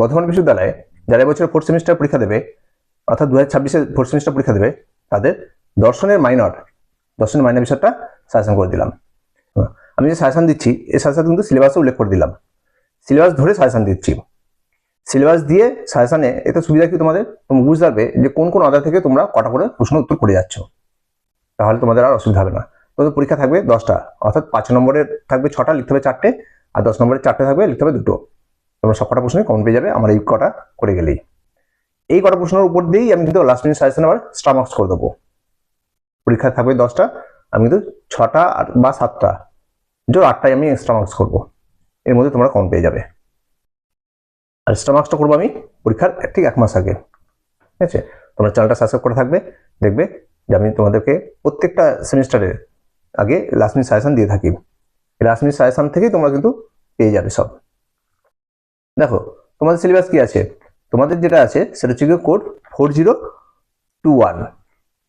বর্ধমান বিশ্ববিদ্যালয়ে যারা এবছর ফোর্থ সেমিস্টার পরীক্ষা দেবে, অর্থাৎ দু হাজার ছাব্বিশে ফোর্থ সেমিস্টার পরীক্ষা দেবে, তাদের দর্শনের মাইনর দর্শনের মাইনর বিষয়টা সাজেশন করে দিলাম। আমি যে সাজেশন দিচ্ছি এই সাজেশন কিন্তু সিলেবাসে উল্লেখ করে দিলাম। সিলেবাস ধরে সাজেশন দিচ্ছি। সিলেবাস দিয়ে সাজেশনে এতে সুবিধা কি তোমাদের? তুমি বুঝতে পারবে যে কোন কোন অধ্যায় থেকে তোমরা কটা করে প্রশ্ন উত্তর করে যাচ্ছ। তাহলে তোমাদের আর অসুবিধা হবে না। তোমাদের পরীক্ষা থাকবে দশটা, অর্থাৎ পাঁচ নম্বরের থাকবে ছটা, লিখতে হবে চারটে, আর দশ নম্বরের চারটে থাকবে, লিখতে হবে দুটো। তোমরা সব কটা প্রশ্নই কমন পেয়ে যাবে, আমার এই কটা করে গেলেই। এই কটা প্রশ্নের উপর দিয়েই আমি কিন্তু লাস্ট মিনিট সাজেশন আবার স্টার মার্কস করে দেবো। পরীক্ষা থাকবে দশটা, আমি কিন্তু ছটা বা সাতটা, জোর আটটায় আমি এক্সট্রা মার্কস করব। এর মধ্যে তোমরা কমন পেয়ে যাবে। আর এক্সট্রা মার্কসটা করব আমি পরীক্ষার ঠিক এক মাস আগে। ঠিক আছে? তোমরা চ্যানেলটা সাবস্ক্রাইব করে থাকবে, দেখবে যে আমি তোমাদেরকে প্রত্যেকটা সেমিস্টারের আগে লাস্ট মিনিট সাজেশন দিয়ে থাকি। লাস্ট মিনিট সাজেশন থেকেই তোমরা কিন্তু পেয়ে যাবে সব। দেখো, তোমাদের সিলেবাস কি আছে? তোমাদের যেটা আছে, সেটা হচ্ছে code four zero two one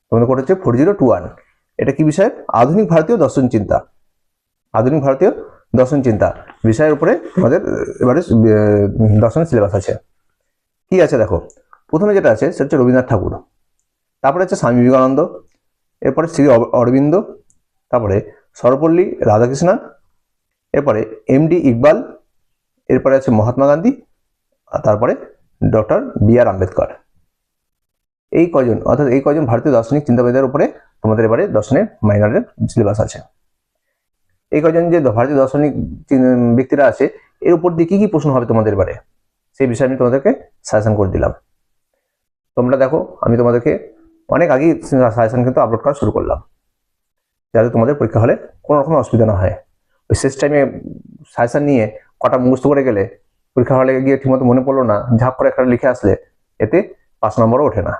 তোমাদের কোড হচ্ছে ফোর জিরো টু ওয়ান এটা কি বিষয়? আধুনিক ভারতীয় দর্শন চিন্তা। আধুনিক ভারতীয় দর্শন চিন্তা। বিষয়ের উপরে তোমাদের এবারে দর্শন সিলেবাস আছে। কি আছে দেখো? প্রথমে যেটা আছে, সেটা হচ্ছে রবীন্দ্রনাথ ঠাকুর। তারপরে হচ্ছে স্বামী বিবেকানন্দ। এরপরে শ্রী অরবিন্দ। তারপরে সর্বপল্লী রাধাকৃষ্ণন। এরপরে এমডি ইকবাল। এরপরে আছে মহাত্মা গান্ধী, আর তারপরে ডক্টর বি আর আম্বেদকর। এই কজন অর্থাৎ এই কজন ভারতীয় দার্শনিক চিন্তাবিদের উপরে তোমাদের এবারে দর্শনের মাইনরের সিলেবাস আছে। এই কজন যে ভারতীয় দার্শনিক ব্যক্তিরা আছে, এর উপর দিয়ে কি কি প্রশ্ন হবে তোমাদের এবারে? সেই বিষয়ে আমি তোমাদেরকে সাজেশন করে দিলাম। তোমরা দেখো, আমি তোমাদেরকে অনেক আগেই সাজেশন কিন্তু আপলোড করা শুরু করলাম। যাতে তোমাদের পরীক্ষা হলে কোনো রকম অসুবিধা না হয়। ওই শেষ টাইমে সাজেশন নিয়ে কটা মুখস্থ করে গেলে পরীক্ষা হলে গিয়ে ঠিকমতো মনে পড়ল না ঝাঁপ করে একটা লিখে আসলে এতে পাঁচ নম্বরও ওঠে না।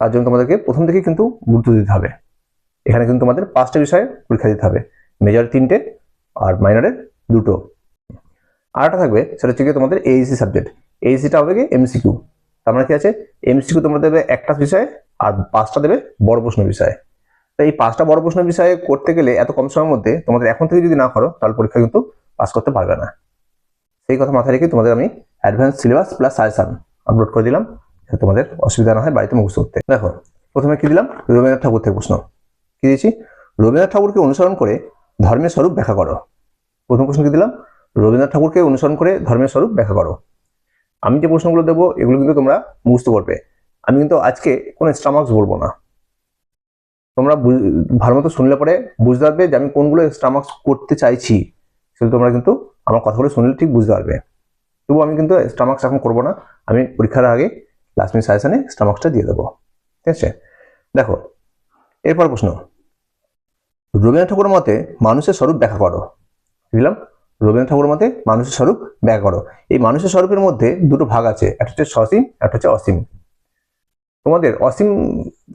তার জন্য তোমাদেরকে প্রথম থেকে কিন্তু গুরুত্ব দিতে হবে। এখানে কিন্তু তোমাদের পাঁচটা বিষয়ে পরীক্ষা দিতে হবে। মেজর তিনটে আর মাইনরের দুটো। আর একটা থাকবে, সেটা হচ্ছে তোমাদের এইসি সাবজেক্ট এইসিটা হবে কি এমসিকিউ তার মানে কি আছে? এমসিকিউ তোমরা দেবে একটা বিষয়ে আর পাঁচটা দেবে বড় প্রশ্ন বিষয়ে। তাই এই পাঁচটা বড় প্রশ্ন বিষয়ে করতে গেলে এত কম সময়ের মধ্যে তোমাদের এখন থেকে যদি না করো, তাহলে পরীক্ষা কিন্তু পাস করতে পারবে না। সেই কথা মাথায় রেখে তোমাদের আমি advance syllabus plus suggestion upload করে দিলাম, যাতে তোমাদের অসুবিধা না হয় বাড়িতে মুখস্থ করতে। দেখো, প্রথমে কি দিলাম? রবীন্দ্রনাথ ঠাকুর থেকে প্রশ্ন। কি দিয়েছি? রবীন্দ্রনাথ ঠাকুরকে অনুসরণ করে ধর্মের স্বরূপ ব্যাখ্যা করো। প্রথম প্রশ্ন কি দিলাম? রবীন্দ্রনাথ ঠাকুরকে অনুসরণ করে ধর্মের স্বরূপ ব্যাখ্যা করো। আমি যে প্রশ্নগুলো দেবো, এগুলো কিন্তু তোমরা মুখস্থ করবে। আমি কিন্তু আজকে কোনো এক্সট্রা মার্কস বলব না। তোমরা ভালো মতো শুনলে পরে বুঝতে পারবে যে আমি কোনগুলো এক্সট্রা মার্কস করতে চাইছি। সেগুলো তোমরা কিন্তু আমার কথাগুলো শুনলে ঠিক বুঝতে পারবে। তবু আমি কিন্তু এক্সট্রা মার্কস এখন করব না। আমি পরীক্ষার আগে লাস্ট মিনিট সাজেশনে এক্সট্রা মার্কসটা দিয়ে দেবো। ঠিক আছে? দেখো, এরপর প্রশ্ন। রবীন্দ্রনাথ ঠাকুরের মতে মানুষের স্বরূপ ব্যাখ্যা করো। দিলাম রবীন্দ্রনাথ ঠাকুরের মতে মানুষের স্বরূপ ব্যাখ্যা করো। এই মানুষের স্বরূপের মধ্যে দুটো ভাগ আছে, একটা হচ্ছে সসীম, একটা হচ্ছে অসীম। তোমাদের অসীম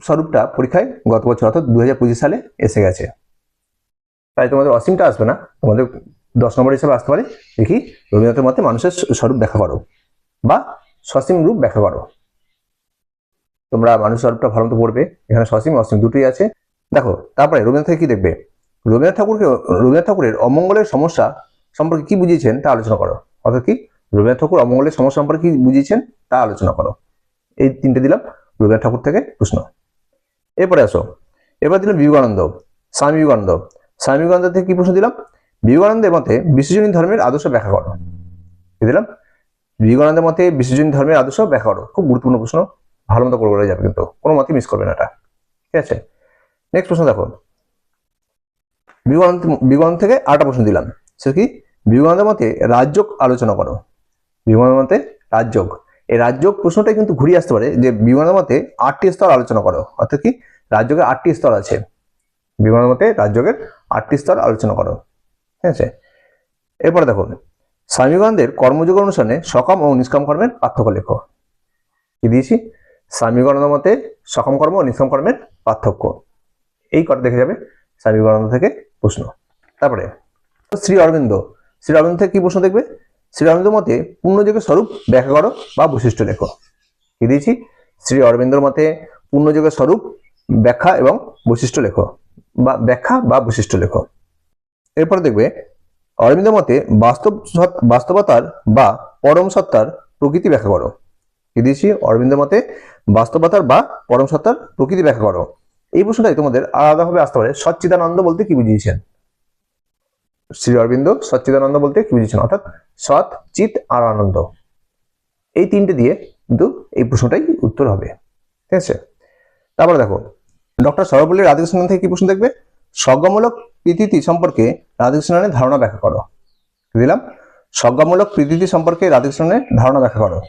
স্বরূপটা পরীক্ষায় গত বছর অর্থাৎ দু হাজার পঁচিশ সালে এসে গেছে। তাই তোমাদের অসীমটা আসবে না, তোমাদের দশ নম্বর হিসাবে আসতে পারে? দেখি, রবীন্দ্রনাথের মতে মানুষের স্বরূপ ব্যাখ্যা করো বা সসীম রূপ ব্যাখ্যা করো। তোমরা মানুষ স্বরূপটা ভালো মতো পড়বে, এখানে সসীম, অসীম দুটোই আছে। দেখো, তারপরে রবীন্দ্রনাথ কি দেখবে? রবীন্দ্রনাথ ঠাকুরকে, রবীন্দ্রনাথ ঠাকুরের অমঙ্গলের সমস্যা সম্পর্কে কি বুঝিয়েছেন তা আলোচনা করো। অর্থাৎ কি? রবীন্দ্রনাথ ঠাকুর অমঙ্গলের সমস্যা সম্পর্কে কি বুঝিয়েছেন তা আলোচনা করো। এই তিনটে দিলাম রবীন্দ্রনাথ ঠাকুর থেকে প্রশ্ন। এরপরে আসো। এবার দিলাম বিবেকানন্দ, স্বামী বিবেকানন্দ। স্বামী বিবেকানন্দ থেকে কি প্রশ্ন দিলাম? বিবেকানন্দের মতে বিশ্বজনীন ধর্মের আদর্শ ব্যাখ্যা করো। দিলাম বিবেকানন্দের মতে বিশ্বজনীন ধর্মের আদর্শ ব্যাখ্যা করো। খুব গুরুত্বপূর্ণ প্রশ্ন। ভালো মতো করে যাবে কিন্তু। কোনো মতে মিস করবে না এটা। ঠিক আছে? নেক্সট প্রশ্ন দেখো। বিবেকানন্দ বিবেকানন্দ থেকে আটটা প্রশ্ন দিলাম। সে কি? বিবেকানন্দের মতে রাজযোগ আলোচনা করো। বিবেকানন্দের মতে রাজযোগ। এই রাজযোগ প্রশ্নটা কিন্তু ঘুরিয়ে আসতে পারে যে বিবেকানন্দের মতে আটটি স্তর আলোচনা করো। অর্থাৎ কি? রাজযোগের আটটি স্তর আছে। বিবেকানন্দের মতে রাজযোগের আটটি স্তর আলোচনা করো। ঠিক আছে? এরপরে দেখো স্বামী বিবেকানন্দের কর্মযোগ অনুসারে সকাম ও নিষ্কাম কর্মের পার্থক্য লেখো। কি দিয়েছি? স্বামী বিবেকানন্দের মতে সকাম কর্ম ও নিষ্কাম কর্মের পার্থক্য। এই কথা দেখে যাবে স্বামী বিবেকানন্দ থেকে প্রশ্ন। তারপরে, শ্রী অরবিন্দ শ্রী অরবিন্দ থেকে কি প্রশ্ন দেখবে? শ্রী অরবিন্দ মতে পূর্ণযোগের স্বরূপ ব্যাখ্যা করো বা বৈশিষ্ট্য লেখো। কি দিয়েছি? শ্রী অরবিন্দর মতে পূর্ণযোগের স্বরূপ ব্যাখ্যা এবং বৈশিষ্ট্য লেখো বা ব্যাখ্যা বা বৈশিষ্ট্য লেখো। এরপর দেখবে অরবিন্দ মতে বাস্তব বাস্তবতার বা পরম সত্তার প্রকৃতি ব্যাখ্যা করো। কি দিয়েছি? অরবিন্দের মতে বাস্তবতার বা পরম সত্তার প্রকৃতি ব্যাখ্যা করো। এই প্রশ্নটাই তোমাদের আলাদাভাবে আসতে পারে। সচ্চিদানন্দ বলতে কি বুঝিয়েছেন? শ্রী অরবিন্দ সচ্চিদানন্দ বলতে কি বুঝিয়েছেন? অর্থাৎ সৎ চিত আর আনন্দ। এই তিনটে দিয়ে কিন্তু এই প্রশ্নটাই উত্তর হবে। ঠিক আছে? তারপরে দেখো, ডক্টর সর্বপল্লী রাধাকৃষ্ণন থেকে কি প্রশ্ন দেখবে? সজ্ঞামূলক প্রীতি সম্পর্কে রাধাকৃষ্ণনের ধারণা ব্যাখ্যা করো। দিলাম? সজ্ঞামূলক প্রীতি সম্পর্কে রাধাকৃষ্ণনের ধারণা ব্যাখ্যা করো।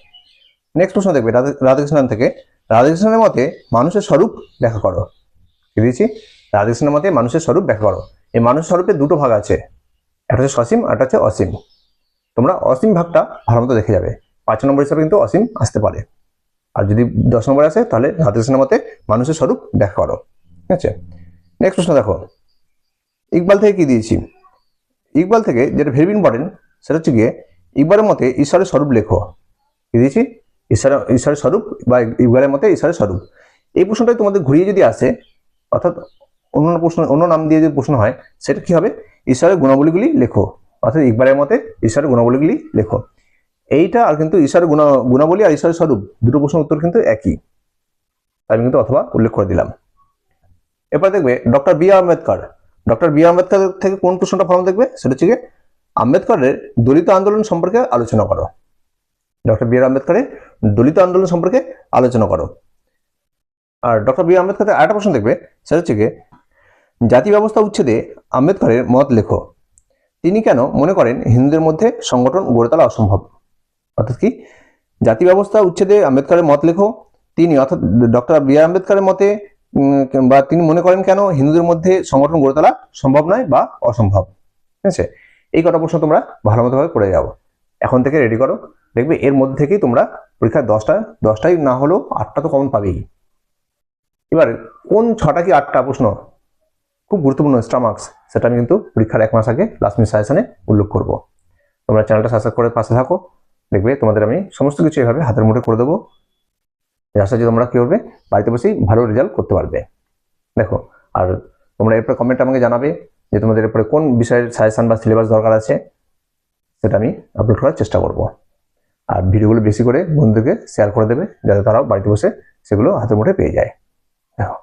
নেক্সট প্রশ্ন দেখবে, রাধা- রাধাকৃষ্ণন থেকে। রাধাকৃষ্ণনের মতে মানুষের স্বরূপ ব্যাখ্যা করো। কি দিয়েছি? রাধাকৃষ্ণের মতে মানুষের স্বরূপ ব্যাখ্যা করো। এই মানুষের স্বরূপে দুটো ভাগ আছে। একটা হচ্ছে সসীম আর একটা হচ্ছে অসীম। তোমরা অসীম ভাগটা ভালো মতো দেখে যাবে। পাঁচ নম্বর হিসাবে কিন্তু অসীম আসতে পারে। আর যদি দশ নম্বর আসে, তাহলে রাধাকৃষ্ণের মতে মানুষের স্বরূপ ব্যাখ্যা করো। ঠিক আছে? নেক্সট প্রশ্ন দেখো। ইকবাল থেকে কি দিয়েছি? ইকবাল থেকে যেটা ভেরি ইম্পর্টেন্ট সেটা হচ্ছে গিয়ে ইকবালের মতে ঈশ্বরের স্বরূপ লেখো। কি দিয়েছি? ঈশ্বর, ঈশ্বরের স্বরূপ বা ইকবালের মতে ঈশ্বরের স্বরূপ। এই প্রশ্নটাই তোমাদের ঘুরিয়ে যদি আসে, অর্থাৎ অন্য প্রশ্ন, অন্য নাম দিয়ে যদি প্রশ্ন হয়, সেটা কি হবে? ঈশ্বরের গুণাবলীগুলি লেখো। অর্থাৎ ইকবালের মতে ঈশ্বরের গুণাবলীগুলি লেখো। এইটা আর কিন্তু ঈশ্বরের গুণা, গুণাবলী আর ঈশ্বরের স্বরূপ, দুটো প্রশ্নের উত্তর কিন্তু একই। আমি কিন্তু অথবা উল্লেখ করে দিলাম। এরপর দেখবে doctor B Ambedkar doctor B Ambedkar থেকে কোন প্রশ্নটা ফর্ম দেখবে? সেটা হচ্ছে আম্বেদকরের দলিত আন্দোলন সম্পর্কে আলোচনা করো। ডক্টর বি আর আম্বেদকরের দলিত আন্দোলন সম্পর্কে আলোচনা করো। আর ডক্টর বি আম্বেদকর আরেকটা প্রশ্ন দেখবে, সেটা হচ্ছে জাতি ব্যবস্থা উচ্ছেদে আম্বেদকরের মত লেখো। তিনি কেন মনে করেন হিন্দুদের মধ্যে সংগঠন গড়ে তোলা অসম্ভব? অর্থাৎ কি? জাতি ব্যবস্থা উচ্ছেদে আম্বেদকরের মত লেখো, তিনি অর্থাৎ ডক্টর বি আর আম্বেদকরের মতে বা তিনি মনে করেন কেন হিন্দুদের মধ্যে সংগঠন গড়ে তোলা সম্ভব নয় বা অসম্ভব? ঠিক আছে? এই কটা প্রশ্ন তোমরা ভালো মতো ভাবে করে যাব এখন থেকে রেডি করো। দেখবে এর মধ্যে থেকেই তোমরা পরীক্ষায় দশটা, দশটাই না হলেও আটটা তো কমন পাবেই। এবার, কোন ছটা কি আটটা প্রশ্ন? খুব গুরুত্বপূর্ণ এক্সট্রা মার্কস সেটা আমি কিন্তু পরীক্ষার এক মাস আগে লাস্ট মিনিট সাজেশনে উল্লেখ করব। তোমরা চ্যানেলটা সাবস্ক্রাইব করে পাশে থাকো। দেখবে তোমাদের আমি সমস্ত কিছু এভাবে হাতের মুঠে করে দেবো। যার যদি তোমরা কী করবে? বাড়িতে বসেই ভালো রেজাল্ট করতে পারবে। দেখো, আর তোমরা এরপরে কমেন্ট আমাকে জানাবে যে তোমাদের এরপরে কোন বিষয়ের সাজেশান বা সিলেবাস দরকার আছে, সেটা আমি আপলোড করার চেষ্টা করব। আর ভিডিওগুলো বেশি করে বন্ধুকে শেয়ার করে দেবে, যাতে তারাও বাড়িতে বসে সেগুলো হাতে মুঠে পেয়ে যায়। দেখো।